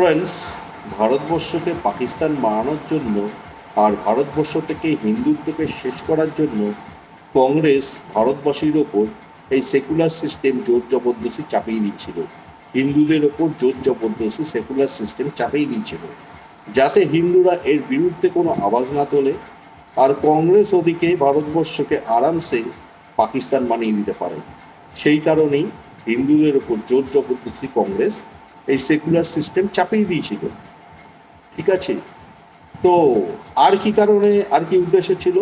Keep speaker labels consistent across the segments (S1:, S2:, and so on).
S1: Friends ভারতবর্ষকে পাকিস্তান বানানোর জন্য আর ভারতবর্ষ থেকে হিন্দুত্বকে শেষ করার জন্য কংগ্রেস ভারতবাসীর ওপর এই সেকুলার সিস্টেম জোর জবরদস্তি চাপিয়ে দিচ্ছিল। হিন্দুদের ওপর জোর জবরদস্তি সেকুলার সিস্টেম চাপিয়ে দিচ্ছিল। যাতে হিন্দুরা এর বিরুদ্ধে কোনো আওয়াজ না তোলে আর কংগ্রেস ওদিকে ভারতবর্ষকে আরামসে পাকিস্তান বানিয়ে দিতে পারে। সেই কারণেই হিন্দুদের ওপর জোর জবরদস্তি কংগ্রেস এই সেকুলার সিস্টেম চাপিয়ে দিয়েছিল। ঠিক আছে? তো আর কি কারণে, আর কি উদ্দেশ্য ছিল?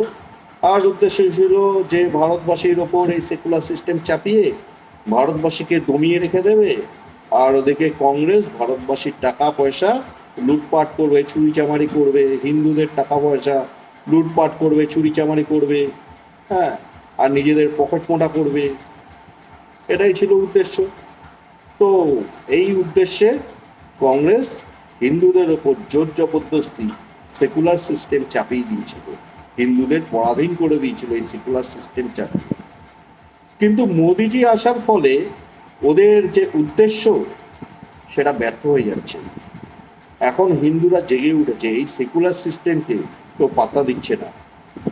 S1: আর উদ্দেশ্য ছিল যে ভারতবাসীর ওপর এই সেকুলার সিস্টেম চাপিয়ে ভারতবাসীকে দমিয়ে রেখে দেবে। আর ওদিকে কংগ্রেস ভারতবাসীর টাকা পয়সা লুটপাট করবে, চুরিচামারি করবে, হিন্দুদের টাকা পয়সা লুটপাট করবে, চুরিচামারি করবে হ্যাঁ আর নিজেদের পকেট মোটা করবে। এটাই ছিল উদ্দেশ্য। তো এই উদ্দেশ্যে কংগ্রেস হিন্দুদের ওপর জোর জবরদস্তি সেকুলার সিস্টেম চাপিয়ে দিয়েছিল। হিন্দুদের পরাধীন করে দিয়েছিল এই সেকুলার সিস্টেম চাপিয়ে। কিন্তু মোদিজি আসার ফলে ওদের যে উদ্দেশ্য, সেটা ব্যর্থ হয়ে যাচ্ছে। এখন হিন্দুরা জেগে উঠেছে, এই সেকুলার সিস্টেমকে কেউ পাত্তা দিচ্ছে না।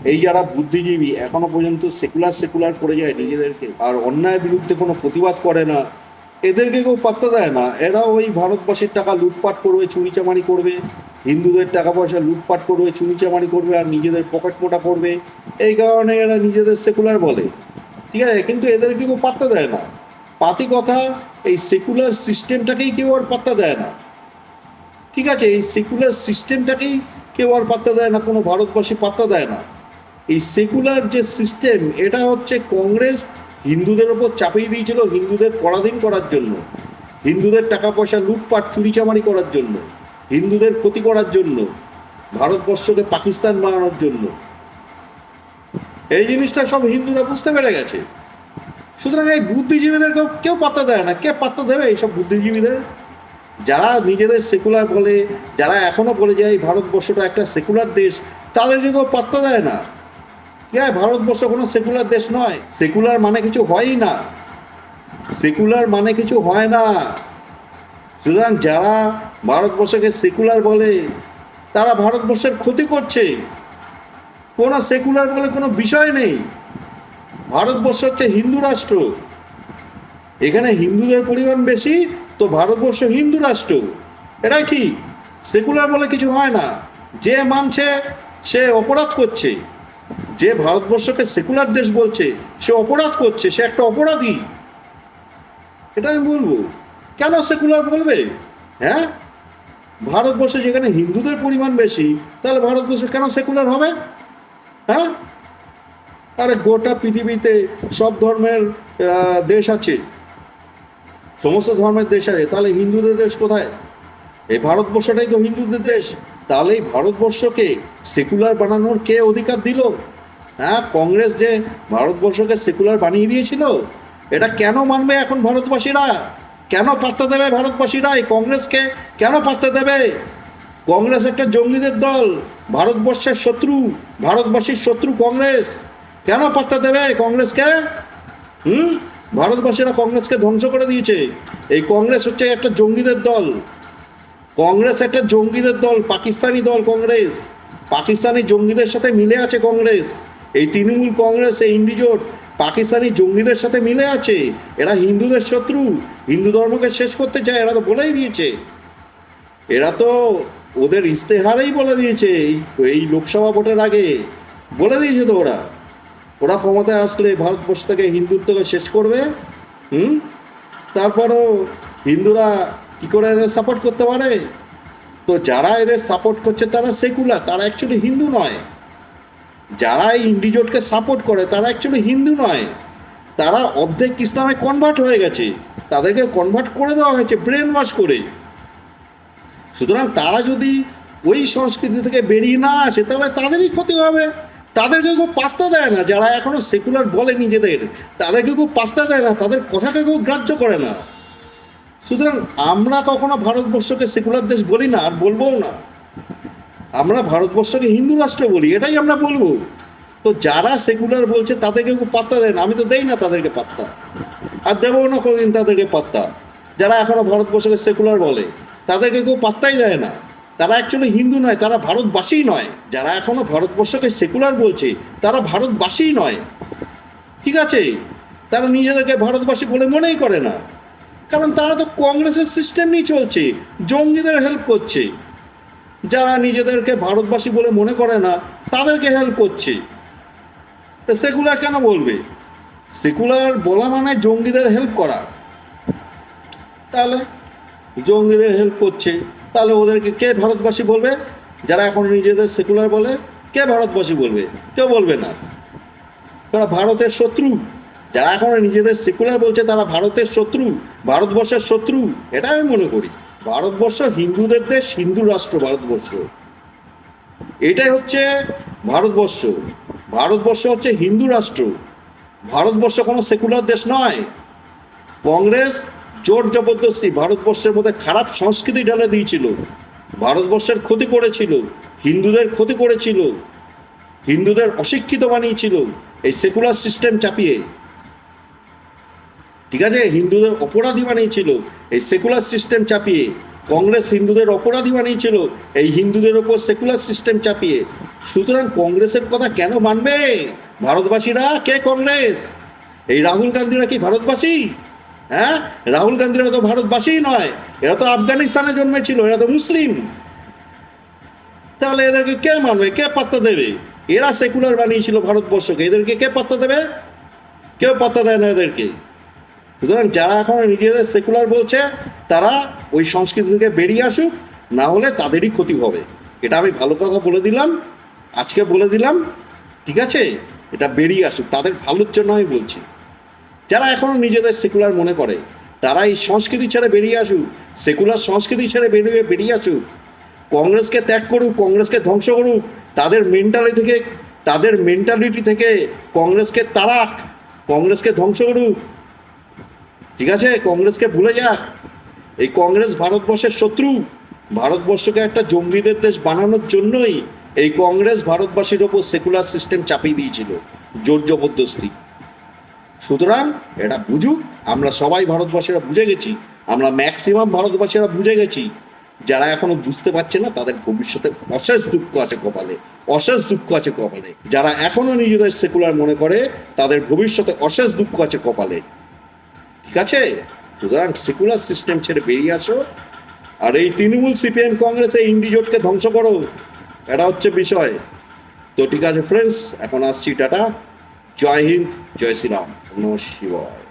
S1: এই যারা বুদ্ধিজীবী, এখনও পর্যন্ত সেকুলার সেকুলার করে যায় নিজেদেরকে। আর অন্যায়ের বিরুদ্ধে কোনো প্রতিবাদ করে না। এদেরকে কেউ পাত্তা দেয় না। এরা ওই ভারতবাসীর টাকা লুটপাট করবে, চুরিচামারি করবে। হিন্দুদের টাকা পয়সা লুটপাট করবে, চুরিচামারি করবে আর নিজেদের পকেট মোটা করবে। এই কারণে এরা নিজেদের সেকুলার বলে। ঠিক আছে? কিন্তু এদেরকে কেউ পাত্তা দেয় না। পাতি কথা, এই সেকুলার সিস্টেমটাকেই কেউ আর পাত্তা দেয় না। ঠিক আছে? এই সেকুলার সিস্টেমটাকেই কেউ আর পাত্তা দেয় না, কোনো ভারতবাসী পাত্তা দেয় না। এই সেকুলার যে সিস্টেম এটা হচ্ছে কংগ্রেস হিন্দুদের ওপর চাপিয়ে দিয়েছিল হিন্দুদের পরাধীন করার জন্য। হিন্দুদের টাকা পয়সা লুটপাট, চুরিচামারি করার জন্য। হিন্দুদের ক্ষতি করার জন্য। ভারতবর্ষকে পাকিস্তান বানানোর জন্য। এই জিনিসটা সব হিন্দুরা বুঝতে পেরে গেছে। সুতরাং এই বুদ্ধিজীবীদের কেউ পাত্তা দেয় না। কে পাত্তা দেবে এইসব বুদ্ধিজীবীদের? যারা নিজেদের সেকুলার বলে, যারা এখনও বলে যায় এই ভারতবর্ষটা একটা সেকুলার দেশ, তাদেরকে কেউ পাত্তা দেয় না। আছে ভারতবর্ষ কোনো সেকুলার দেশ নয়। সেকুলার মানে কিছু হয়ই না। সেকুলার মানে কিছু হয় না। সুতরাং যারা ভারতবর্ষকে সেকুলার বলে, তারা ভারতবর্ষের ক্ষতি করছে। কোনো সেকুলার বলে কোনো বিষয় নেই। ভারতবর্ষ হচ্ছে হিন্দু রাষ্ট্র। এখানে হিন্দুদের পরিমাণ বেশি, তো ভারতবর্ষ হিন্দু রাষ্ট্র। এটাই ঠিক। সেকুলার বলে কিছু হয় না। যে মানছে, সে অপরাধ করছে। যে ভারতবর্ষকে সেকুলার দেশ বলছে, সে অপরাধ করছে, সে একটা অপরাধী। এটা আমি বলব। কেন সেকুলার বলবে? হ্যাঁ? ভারতবর্ষে যেখানে হিন্দুদের পরিমাণ বেশি, তাহলে ভারতবর্ষে কেন সেকুলার হবে? হ্যাঁ? আরে গোটা পৃথিবীতে সব ধর্মের দেশ আছে। সমস্ত ধর্মের দেশ আছে, তাহলে হিন্দুদের দেশ কোথায়? এই ভারতবর্ষটাই তো হিন্দুদের দেশ। তাহলে ভারতবর্ষকে সেকুলার বানানোর কে অধিকার দিল? হ্যাঁ কংগ্রেস যে ভারতবর্ষকে সেকুলার বানিয়ে দিয়েছিল, এটা কেন মানবে এখন ভারতবাসীরা? কেন পাত্তা দেবে ভারতবাসীরা? এই কংগ্রেসকে কেন পাত্তা দেবে? কংগ্রেস একটা জঙ্গিদের দল, ভারতবর্ষের শত্রু, ভারতবাসীর শত্রু কংগ্রেস। কেন পাত্তা দেবে কংগ্রেসকে? হুম? ভারতবাসীরা কংগ্রেসকে ধ্বংস করে দিয়েছে। এই কংগ্রেস হচ্ছে একটা জঙ্গিদের দল। কংগ্রেস একটা জঙ্গিদের দল, পাকিস্তানি দল কংগ্রেস। পাকিস্তানি জঙ্গিদের সাথে মিলে আছে কংগ্রেস। এই তৃণমূল কংগ্রেস, এই ইন্ডিজোট পাকিস্তানি জঙ্গিদের সাথে মিলে আছে। এরা হিন্দুদের শত্রু। হিন্দু ধর্মকে শেষ করতে চায়, এরা তো বলেই দিয়েছে। এরা তো ওদের ইস্তেহারেই বলে দিয়েছে, এই লোকসভা ভোটের আগে। বলে দিয়েছে তো ওরা। ওরা ক্ষমতায় আসলে ভারতবর্ষ থেকে হিন্দুত্বকে শেষ করবে, হুম? তারপরও হিন্দুরা কি করে এদের সাপোর্ট করতে পারে? তো যারা এদের সাপোর্ট করছে, তারা সেকুলার তারা অ্যাকচুয়ালি হিন্দু নয়। যারা এই ইন্ডিজোটকে সাপোর্ট করে, তারা অ্যাকচুয়ালি হিন্দু নয়। তারা অর্ধেক ইসলামে কনভার্ট হয়ে গেছে। তাদেরকে কনভার্ট করে দেওয়া হয়েছে ব্রেন ওয়াশ করে। সুতরাং তারা যদি ওই সংস্কৃতি থেকে বেরিয়ে না আসে, তাহলে তাদেরই ক্ষতি হবে। তাদেরকে কেউ পাত্তা দেয় না। যারা এখনও সেকুলার বলে নিজেদের তাদেরকে কেউ পাত্তা দেয় না। তাদের কথাকে কেউ গ্রাহ্য করে না। সুতরাং আমরা কখনো ভারতবর্ষকে সেকুলার দেশ বলি না, আর বলবোও না। আমরা ভারতবর্ষকে হিন্দু রাষ্ট্র বলি, এটাই আমরা বলব। তো যারা সেকুলার বলছে তাদেরকে কেউ পাত্তা দেয় না। আমি তো দেই না তাদেরকে পাত্তা। আর দেবো না কোনোদিন তাদেরকে পাত্তা। যারা এখনও ভারতবর্ষকে সেকুলার বলে, তাদেরকে কেউ পাত্তাই দেয় না। তারা অ্যাকচুয়ালি হিন্দু নয়, তারা ভারতবাসীই নয়। যারা এখনও ভারতবর্ষকে সেকুলার বলছে, তারা ভারতবাসীই নয়। ঠিক আছে? তারা নিজেদেরকে ভারতবাসী বলে মনেই করে না। কারণ তারা তো কংগ্রেসের সিস্টেম নিয়ে চলছে, জঙ্গিদের হেল্প করছে। যারা নিজেদেরকে ভারতবাসী বলে মনে করে না, তাদেরকে হেল্প করছে। সেকুলার কেন বলবে? সেকুলার বলা মানে জঙ্গিদের হেল্প করা। তাহলে? জঙ্গিদের হেল্প করছে। তাহলে ওদেরকে কে ভারতবাসী বলবে? যারা এখন নিজেদের সেকুলার বলে, কে ভারতবাসী বলবে? কেউ বলবে না। ওরা ভারতের শত্রু। যারা এখন নিজেদের সেকুলার বলছে, তারা ভারতের শত্রু, ভারতবর্ষের শত্রু। এটা আমি মনে করি। ভারতবর্ষ হিন্দুদের দেশ, হিন্দু রাষ্ট্র ভারতবর্ষ। এটাই হচ্ছে ভারতবর্ষ। ভারতবর্ষ হচ্ছে হিন্দু রাষ্ট্র। ভারতবর্ষ কোনো সেকুলার দেশ নয়। কংগ্রেস জোর জবরদস্তি ভারতবর্ষের মধ্যে খারাপ সংস্কৃতি ঢেলে দিয়েছিল। ভারতবর্ষের ক্ষতি করেছিল। হিন্দুদের ক্ষতি করেছিল। হিন্দুদের অশিক্ষিত বানিয়েছিল। এই সেকুলার সিস্টেম চাপিয়ে। ঠিক আছে? হিন্দুদের অপরাধী বানিয়েছিল। এই সেকুলার সিস্টেম চাপিয়ে। কংগ্রেস হিন্দুদের অপরাধী বানিয়েছিল। এই হিন্দুদের ওপর সেকুলার সিস্টেম চাপিয়ে। সুতরাং কংগ্রেসের কথা কেন মানবে? ভারতবাসীরা? কে কংগ্রেস? এই রাহুল গান্ধীরা কি ভারতবাসী? হ্যাঁ? রাহুল গান্ধীরা তো ভারতবাসীই নয়। এরা তো আফগানিস্তানে জন্মেছিল, এরা তো মুসলিম। তাহলে এদেরকে কে মানবে? কে পাত্তা দেবে? এরা সেকুলার বানিয়েছিল ভারতবর্ষকে। এদেরকে কে পাত্তা দেবে? কেউ পাত্তা দেয় না এদেরকে। সুতরাং যারা এখন নিজেদের সেকুলার বলছে, তারা ওই সংস্কৃতি থেকে বেরিয়ে আসুক, না হলে তাদেরই ক্ষতি হবে। এটা আমি ভালো কথা বলে দিলাম, আজকে বলে দিলাম, ঠিক আছে? এটা বেরিয়ে আসুক, তাদের ভালোর জন্য আমি বলছি। যারা এখনও নিজেদের সেকুলার মনে করে, তারা এই সংস্কৃতি ছেড়ে বেরিয়ে আসুক সেকুলার সংস্কৃতি ছেড়ে বেরিয়ে বেরিয়ে আসুক। কংগ্রেসকে ত্যাগ করুক, কংগ্রেসকে ধ্বংস করুক, তাদের মেন্টালিটি থেকে, তাদের মেন্টালিটি থেকে কংগ্রেসকে তারাক কংগ্রেসকে ধ্বংস করুক ঠিক আছে, কংগ্রেসকে ভুলে যাক এই কংগ্রেস ভারতবর্ষের শত্রু। ভারতবর্ষকে একটা জঙ্গিদের দেশ বানানোর জন্যই এই কংগ্রেস ভারতবাসীর ওপর সেকুলার সিস্টেম চাপিয়ে দিয়েছিল। জোর জবরদস্তি। সুতরাং এটা বুঝুক, আমরা সবাই ভারতবাসীরা বুঝে গেছি, আমরা ম্যাক্সিমাম ভারতবাসীরা বুঝে গেছি। যারা এখনও বুঝতে পারছে না, তাদের ভবিষ্যতে অশেষ দুঃখ আছে কপালে, অশেষ দুঃখ আছে কপালে। যারা এখনও নিজেদের সেকুলার মনে করে, তাদের ভবিষ্যতে অশেষ দুঃখ আছে কপালে। ঠিক আছে সুতরাং সেকুলার সিস্টেম ছেড়ে বেরিয়ে আসো। আর এই তৃণমূল সিপিএম কংগ্রেসের ইন্ডিজোটকে ধ্বংস করো। এটা হচ্ছে বিষয়। তো ঠিক আছে ফ্রেন্ডস এখন আসছি টাটা। জয় হিন্দ, জয় শ্রীরাম। নমস্কার।